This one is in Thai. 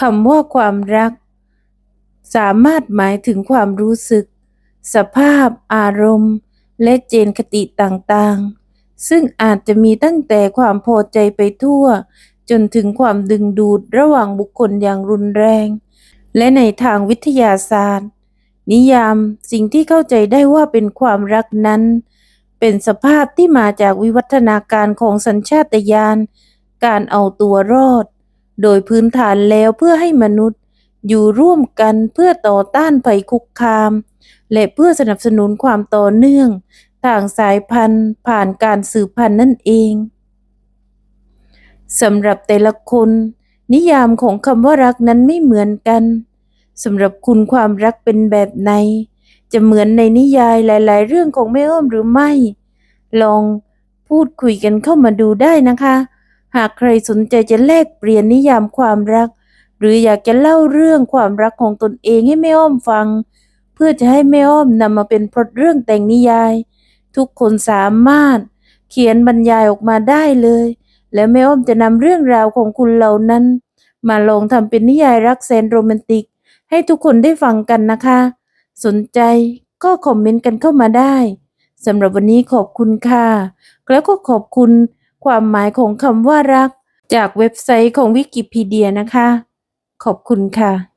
คำว่าความรัก สามารถหมายถึงความรู้สึก สภาพ อารมณ์ และเจนคติต่างๆ ซึ่งอาจจะมีตั้งแต่ความพอใจไปทั่ว จนถึงความดึงดูดระหว่างบุคคลอย่างรุนแรง และในทางวิทยาศาสตร์ นิยามสิ่งที่เข้าใจได้ว่าเป็นความรักนั้น เป็นสภาพที่มาจากวิวัฒนาการของสัญชาตญาณการเอาตัวรอด โดยพื้นฐานแล้วเพื่อให้มนุษย์ อยู่ร่วมกันเพื่อต่อต้านภัยคุกคาม และเพื่อสนับสนุนความต่อเนื่องทางสายพันธุ์ผ่านการสืบพันธุ์นั่นเองสำหรับแต่ละคน นิยามของคำว่ารักนั้นไม่เหมือนกันสำหรับคุณความรักเป็นแบบไหนจะเหมือนในนิยายหลาย ๆ เรื่องของแม่อ้อมหรือไม่ ลองพูดคุยกันเข้ามาดูได้นะคะ หากใครสนใจจะแลกเปลี่ยนนิยามความรัก หรืออยากจะเล่าเรื่องความรักของตนเองให้แม่อ้อมฟัง เพื่อจะให้แม่อ้อมนำมาเป็นพล็อตเรื่องแต่งนิยาย ทุกคนสามารถเขียนบรรยายออกมาได้เลย และแม่อ้อมจะนำเรื่องราวของคุณเหล่านั้น มาลงทำเป็นนิยายรักแสนโรแมนติก ให้ทุกคนได้ฟังกันนะคะ สนใจก็คอมเมนต์กันเข้ามาได้สำหรับวันนี้ขอบคุณค่ะ แล้วก็ขอบคุณ ความหมายของคำว่ารัก จากเว็บไซต์ของวิกิพีเดียนะคะ ขอบคุณค่ะ